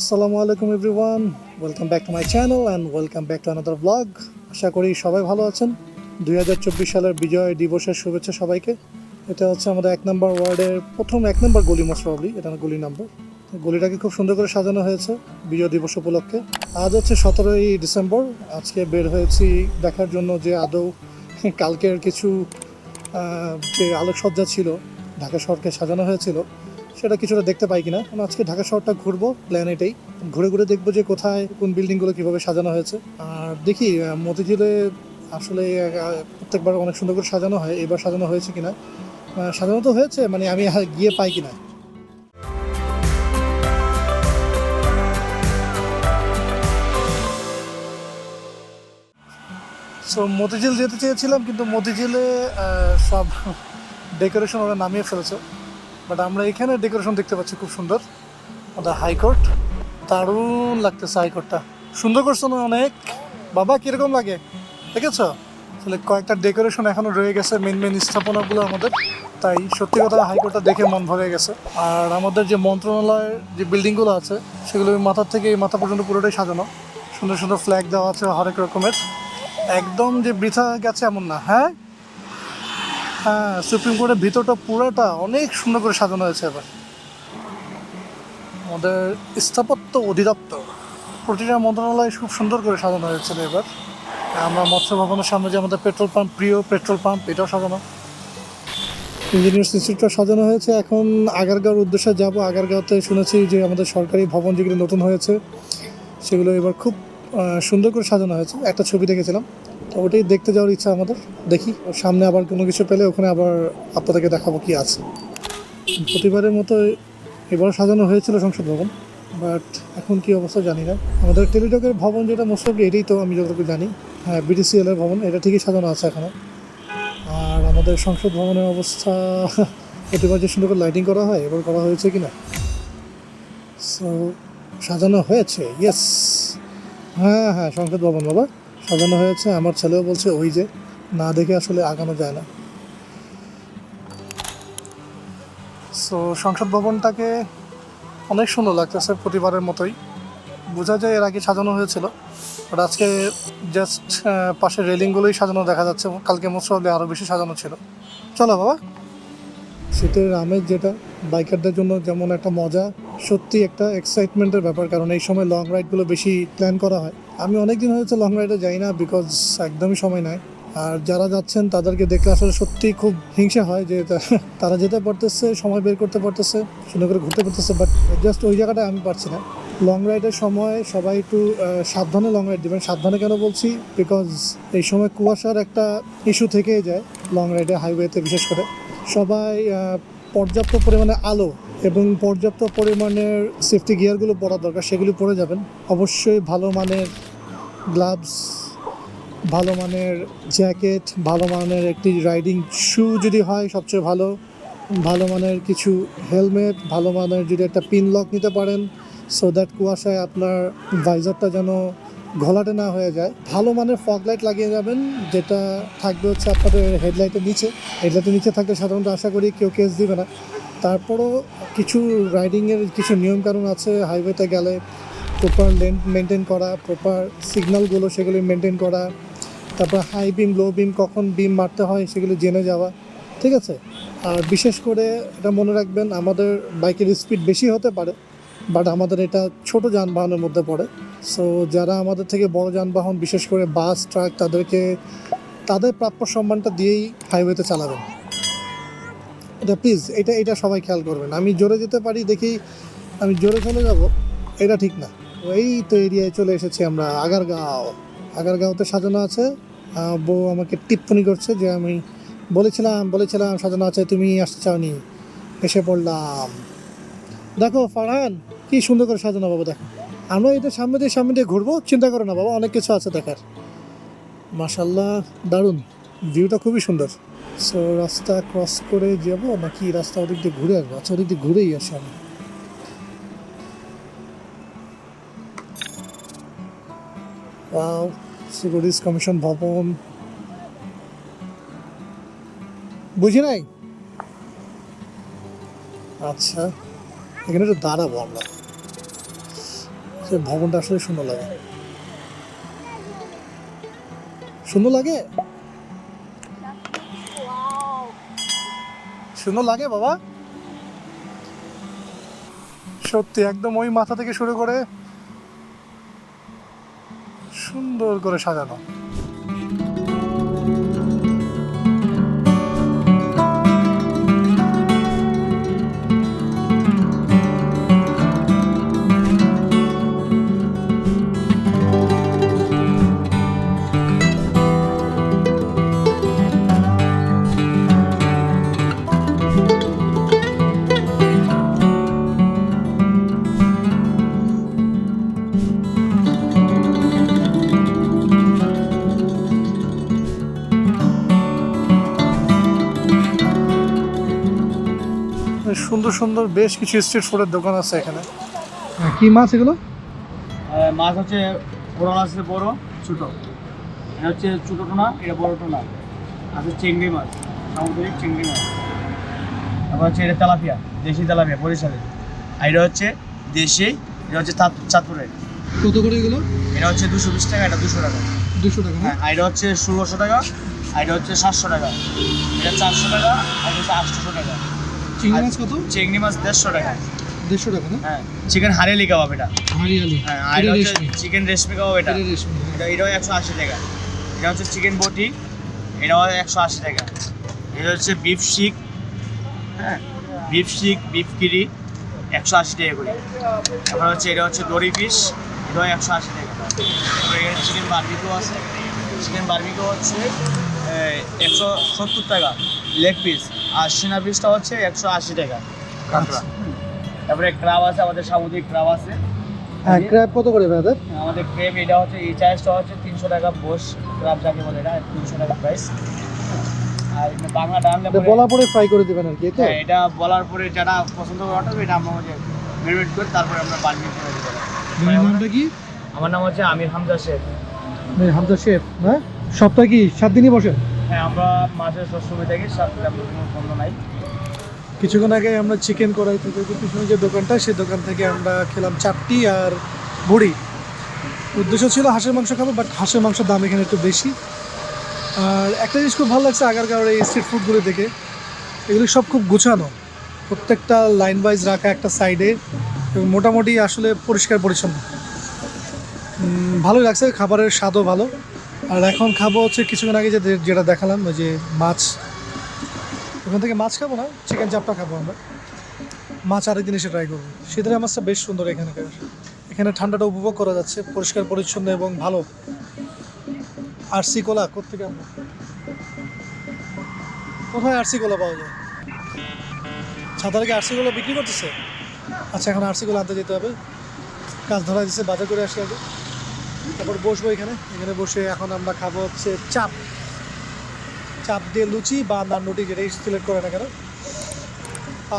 আসসালামু আলাইকুম everyone, welcome back to my channel and welcome back to another blog. আশা করি সবাই ভালো আছেন। দুই হাজার চব্বিশ সালের বিজয় দিবসের শুভেচ্ছা সবাইকে। এটা হচ্ছে আমাদের এক নম্বর ওয়ার্ডের প্রথম এক নম্বর গলি মোস্ট এটা না গলি নাম্বার। গলিটাকে খুব সুন্দর করে সাজানো হয়েছে বিজয় দিবস উপলক্ষে। আজ হচ্ছে সতেরোই ডিসেম্বর, আজকে বের হয়েছি দেখার জন্য যে আদৌ কালকের কিছু যে আলোকসজ্জা ছিল, ঢাকা শহরকে সাজানো হয়েছিল। সেটা কিছুটা দেখতে পাই কিনা। আমি আজকে ঢাকা শহরটা ঘুরবো প্ল্যান এটাই। ঘুরে ঘুরে দেখব যে কোথায় কোন বিল্ডিংগুলো কীভাবে সাজানো হয়েছে। আর দেখি মতিঝিলে আসলে প্রত্যেকবার অনেক সুন্দর করে সাজানো হয় এবার সাজানো হয়েছে কিনা। আহ, সাজানো তো হয়েছে মানে আমি গিয়ে পাই কিনা। সো মতিঝিল যেতে চেয়েছিলাম কিন্তু মতিঝিলে সব ডেকোরেশন ওরা নামিয়ে ফেলেছে। বাট আমরা এখানে ডেকোরেশন দেখতে পাচ্ছি খুব সুন্দর। ওটা হাইকোর্ট দারুণ লাগতেছে হাইকোর্টটা সুন্দর করছ না অনেক? বাবা, কীরকম লাগে? দেখেছ? আসলে কয়েকটা ডেকোরেশন এখনও রয়ে গেছে মেন মেন স্থাপনাগুলো আমাদের। তাই সত্যি কথা হাইকোর্টটা দেখে মন ভরে গেছে। আর আমাদের যে মন্ত্রণালয়ের যে বিল্ডিংগুলো আছে, সেগুলো মাথার থেকে মাথা পর্যন্ত পুরোটাই সাজানো। সুন্দর সুন্দর ফ্ল্যাগ দেওয়া আছে হরেক রকমের। একদম যে বৃথা গেছে এমন না হ্যাঁ? হ্যাঁ সুপ্রিম কোর্টের ভিতরটা পুরোটা অনেক সুন্দর করে সাজানো হয়েছে এবার। আমাদের স্থাপত্য অধিদপ্তর, প্রতিটা মন্ত্রণালয় খুব সুন্দর করে সাজানো হয়েছিল এবার। আমরা মৎস্য ভবনের সামনে যে আমাদের পেট্রোল পাম্প, প্রিয় পেট্রোল পাম্প, এটাও সাজানো। ইঞ্জিনিয়ার্স ইনস্টিটিউটটা সাজানো হয়েছে। এখন আগারগাঁওর উদ্দেশ্যে যাব। আগারগাঁওতে শুনেছি যে আমাদের সরকারি ভবন যেগুলো নতুন হয়েছে, সেগুলো এবার খুব সুন্দর করে সাজানো হয়েছে। একটা ছবি দেখেছিলাম। তো ওটাই দেখতে যাওয়ার ইচ্ছা আমাদের। দেখি, সামনে আবার কোনো কিছু পেলে ওখানে আবার আপনাদেরকে দেখাবো কি আছে। প্রতিবারের মতো এবার সাজানো হয়েছিল সংসদ ভবন, বাট এখন কি অবস্থা জানি না। আমাদের টেলিটকের ভবন যেটা মোস্ট এটাই তো আমি যতটুকু জানি। হ্যাঁ বিটিসিএল এর ভবন, এটা ঠিকই সাজানো আছে এখনও। আর আমাদের সংসদ ভবনের অবস্থা, প্রতিবার যে সুন্দর করে লাইটিং করা হয়, এবার করা হয়েছে কি না সো সাজানো হয়েছে ইয়েস হ্যাঁ হ্যাঁ সংসদ ভবন বাবা। সাজানো হয়েছে, আমার ছেলেও বলছে ওই যে, না দেখে আসলে আগানো যায় না। সো সংসদ ভবনটাকে অনেক সুন্দর লাগতেছে প্রতিবারের মতোই। বোঝা যায় এর আগে সাজানো হয়েছিল বাট আজকে জাস্ট পাশে রেলিংগুলোই সাজানো দেখা যাচ্ছে। কালকে মোস্ট প্রবলি আরও বেশি সাজানো ছিল। চলো বাবা। শীতের আমেজ যেটা, বাইকারদের জন্য যেমন একটা মজা, সত্যি একটা এক্সাইটমেন্টের ব্যাপার, কারণ এই সময় লং রাইডগুলো বেশি প্ল্যান করা হয়। আমি অনেক দিন হয়েছে লং রাইডে যাই না বিকজ একদমই সময় নাই। আর যারা যাচ্ছেন, তাদেরকে দেখলে আসলে সত্যি খুব হিংসা হয় যে তারা যেতে পারতেছে, সময় বের করতে পারতেছে, সুন্দর করে ঘুরতে পারতেছে বাট জাস্ট ওই জায়গাটায় আমি পারছি না। লং রাইডের সময় সবাই একটু সাবধানে লং রাইড দেবেন। সাবধানে কেন বলছি? বিকজ এই সময় কুয়াশার একটা ইস্যু থেকেই যায় লং রাইডে হাইওয়েতে বিশেষ করে। সবাই পর্যাপ্ত পরিমাণে আলো এবং পর্যাপ্ত পরিমাণের সেফটি গিয়ারগুলো পরা দরকার, সেগুলি পরে যাবেন। অবশ্যই ভালো মানের গ্লাভস ভালো মানের জ্যাকেট ভালো মানের একটি রাইডিং শু যদি হয়, সবচেয়ে ভালো। ভালো মানের কিছু হেলমেট ভালো মানের যদি একটা পিন লক নিতে পারেন সো দ্যাট কুয়াশায় আপনার ভাইজারটা যেন ঘোলাটে না হয়ে যায়। ভালো মানের ফগ লাইট লাগিয়ে যাবেন, যেটা থাকবে হচ্ছে আপনাদের হেডলাইটের নিচে। হেডলাইটের নিচে থাকলে সাধারণত আশা করি কেউ কেস দিবে না। তারপরও কিছু রাইডিংয়ের কিছু নিয়মকানুন আছে হাইওয়েতে গেলে প্রপার লেন মেনটেন করা প্রপার সিগন্যালগুলো সেগুলি মেনটেন করা, তারপর হাই বিম লো বিম কখন বিম মারতে হয় সেগুলি জেনে যাওয়া, ঠিক আছে? আর বিশেষ করে এটা মনে রাখবেন, আমাদের বাইকের স্পিড বেশি হতে পারে বাট আমাদের এটা ছোট যানবাহনের মধ্যে পড়ে। সো যারা আমাদের থেকে বড় যানবাহন, বিশেষ করে বাস ট্রাক তাদেরকে, তাদের প্রাপ্য সম্মানটা দিয়েই হাইওয়েতে চালাবেন। এটা প্লিজ এটা এটা সবাই খেয়াল করবেন। আমি জোরে যেতে পারি, দেখি আমি জোরে চলে যাব, এটা ঠিক না। এই তো এরিয়ায় চলে এসেছি আমরা, আগারগাঁও। আগারগাঁওতে সাজানো আছে বউ আমাকে টিপ্পনি করছে যে আমি বলেছিলাম বলেছিলাম সাজানো আছে, তুমি আসতে চাওনি, এসে পড়লাম। দেখো, ফারহান, কি সুন্দর করে সাজানো, বাবা, দেখো। আমরা এটা সামনে দিয়ে সামনে দিয়ে ঘুরবো, চিন্তা করো না, বাবা, অনেক কিছু আছে দেখার। মাশাল্লাহ দারুণ ভিউটা খুবই সুন্দর। সো রাস্তা ক্রস করে যাব নাকি রাস্তা ওদিক দিয়ে ঘুরে আসব? আচ্ছা ওদিক দিয়ে ঘুরেই আসি আমি। সিকিউরিটিস কমিশন ভবন। বুঝি নাই? আচ্ছা এখানে একটু দাঁড়াবো আমরা। সে ভবনটা আসলে সুন্দর লাগে। সুন্দর লাগে? সুন্দর লাগে বাবা। সত্যি একদম ওই মাথা থেকে শুরু করে সুন্দর করে সাজানো। সুন্দর সুন্দর বেশ কিছু স্ট্রিট ফুডের দোকান আছে এখানে। কি মাছ এগুলো? মাছ হচ্ছে বড় মাছ আছে বড় ছোট। এটা হচ্ছে ছোট টোনা এটা বড় টোনা। আছে চিংড়ি মাছ সামুদ্রিক চিংড়ি মাছ। তারপর হচ্ছে এটা তেলাপিয়া দেশি তেলাপিয়া বরিশালের। আর এটা হচ্ছে দেশি এটা হচ্ছে চাঁদ- চাঁদপুরের। কত করে এগুলো? এটা হচ্ছে দুশো বিশ টাকা এটা দুশো টাকা। দুশো টাকা হ্যাঁ আর এটা হচ্ছে ষোলোশো টাকা আর এটা হচ্ছে সাতশো টাকা। এটা চারশো টাকা আর এটা হচ্ছে আটশোশো টাকা। চিংড়ি মাছ কত? চিংড়ি মাছ দেড়শো টাকা। দেড়শো টাকা না? হ্যাঁ চিকেন হারেলি কাবাব এটা। হারিয়ালি হ্যাঁ আর চিকেন রেশমি। কাবাব এটা। রেশমি। এটা এটাও একশো আশি টাকা। এটা হচ্ছে চিকেন বটি। এটাও একশো আশি টাকা। এটা হচ্ছে বিফ শিক হ্যাঁ বিফ শিক বিফ কিরি একশো আশি টাকা করে। তারপর হচ্ছে এটা হচ্ছে দড়ি পিস এটাও একশো আশি টাকা। চিকেন বার্বিকও আছে। চিকেন বার্বিকও হচ্ছে একশো সত্তর টাকা লেগ পিস আর সিনা পিসটা হচ্ছে একশো আশি টাকা। কাঁকড়া। তারপরে ক্রাব আছে আমাদের সামুদ্রিক ক্রাব আছে। হ্যাঁ ক্র্যাব কত করে ভাইদের আমাদের ক্রেম এটা হচ্ছে এই চার্জটা হচ্ছে তিনশো টাকা বোস ক্রাব যাকে বলে এটা তিনশো টাকা প্রাইস আর পরে- বলা পরে ফ্রাই করে দিবেন আর কি তো? হ্যাঁ এটা বলার পরে যারা পছন্দ করে এটা আমরা হচ্ছে মেরিনেট করে তারপরে আমরা করে দেবো। ভাইয়ের নামটা কি? আমার নাম হচ্ছে আমির হামজা শেফ ভাই হামজা শেফ হ্যাঁ? সপ্তাহে কি সাত দিনই বসেন হ্যাঁ আমরা নাই। কিছুক্ষণ আগে আমরা চিকেন কড়াই থেকে পিছনে যে দোকানটা, সেই দোকান থেকে আমরা খেলাম চাপটি আর বড়ি উদ্দেশ্য ছিল হাঁসের মাংস খাব বাট হাঁসের মাংসের দাম এখানে একটু বেশি। আর একটা জিনিস খুব ভালো লাগছে আগারগাঁওয়ের এই স্ট্রিট ফুডগুলো দেখে। এগুলি সব খুব গুছানো। প্রত্যেকটা লাইন ওয়াইজ রাখা একটা সাইডে এবং মোটামুটি আসলে পরিষ্কার পরিচ্ছন্ন। ভালোই লাগছে, খাবারের স্বাদও ভালো। আর এখন খাব হচ্ছে কিছুক্ষণ আগে যে যেটা দেখালাম, ওই যে মাছ। ওখান থেকে মাছ খাব না চিকেন চাপটা খাব আমরা। মাছ আরেকদিন এসে ট্রাই করব। শীতের মাছটা বেশ সুন্দর এখানকার। এখানে ঠান্ডাটা উপভোগ করা যাচ্ছে, পরিষ্কার, পরিচ্ছন্ন এবং ভালো। আরসি কোলা কোথেকে আমরা কোথায় আরসি কোলা পাওয়া যায়? ছাতারে কি আরসি কোলা বিক্রি করতেছে? আচ্ছা এখন আরসি কোলা আনতে যেতে হবে। কাজ ধরা দিচ্ছে বাজার করে আসি আগে। তারপর বসবো এখানে। এখানে বসে এখন আমরা খাব হচ্ছে চাপ। চাপ দিয়ে লুচি বা নান রুটি যেটাই সিলেক্ট করে না কেন।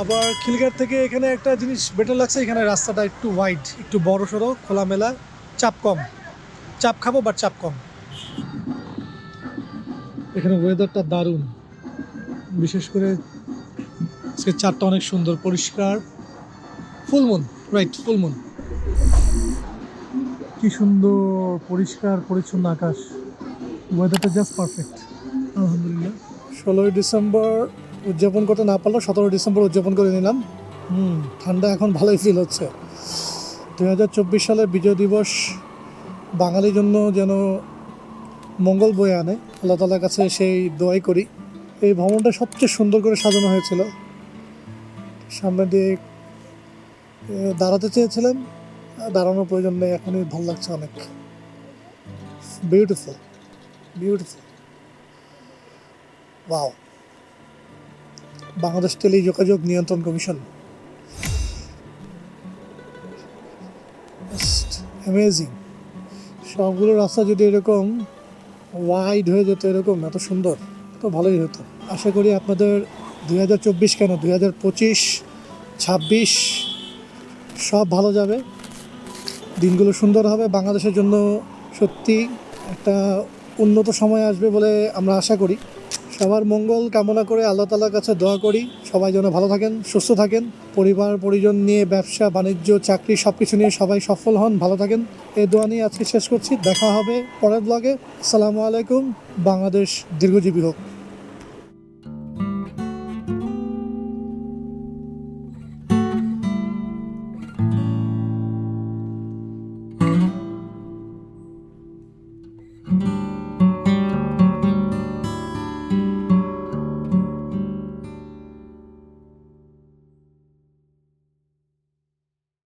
আবার খিলগার থেকে এখানে একটা জিনিস বেটার লাগছে, এখানে রাস্তাটা একটু ওয়াইড একটু বড় সড়ো খোলামেলা, চাপ কম। চাপ খাব বাট চাপ কম। এখানে ওয়েদারটা দারুণ। বিশেষ করে আজকে চারটা অনেক সুন্দর, পরিষ্কার। ফুলমুন রাইট ফুলমুন কি সুন্দর, পরিষ্কার, পরিচ্ছন্ন আকাশ। ওয়েদারটা জাস্ট পারফেক্ট আলহামদুলিল্লাহ। ষোলোই ডিসেম্বর উদযাপন করতে না পারলেও সতেরো ডিসেম্বর উদযাপন করে নিলাম। হুম, ঠান্ডা এখন ভালোই ফিল হচ্ছে। দুই হাজার চব্বিশ সালের বিজয় দিবস বাঙালির জন্য যেন মঙ্গল বয়ে আনে। আল্লাহ তালার কাছে সেই দোয়াই করি। এই ভবনটা সবচেয়ে সুন্দর করে সাজানো হয়েছিল। সামনে দিয়ে দাঁড়াতে চেয়েছিলাম দাঁড়ানোর প্রয়োজন নেই, এখনই ভালো লাগছে অনেক। বিউটিফুল বিউটিফুল ওয়াও বাংলাদেশ টেলি যোগাযোগ নিয়ন্ত্রণ কমিশন। অ্যামেজিং সবগুলো রাস্তা যদি এরকম ওয়াইড হয়ে যেত, এরকম এত সুন্দর, তো ভালোই হতো। আশা করি আপনাদের দুই হাজার চব্বিশ কেন, দুই হাজার পঁচিশ, ছাব্বিশ, সব ভালো যাবে। দিনগুলো সুন্দর হবে। বাংলাদেশের জন্য সত্যি একটা উন্নত সময় আসবে বলে আমরা আশা করি। সবার মঙ্গল কামনা করে আল্লাহ তালার কাছে দোয়া করি। সবাই যেন ভালো থাকেন, সুস্থ থাকেন। পরিবার, পরিজন নিয়ে ব্যবসা, বাণিজ্য, চাকরি সব কিছু নিয়ে সবাই সফল হন, ভালো থাকেন। এই দোয়া নিয়ে আজকে শেষ করছি। দেখা হবে পরের ব্লগে আসসালামু আলাইকুম। বাংলাদেশ দীর্ঘজীবী হোক।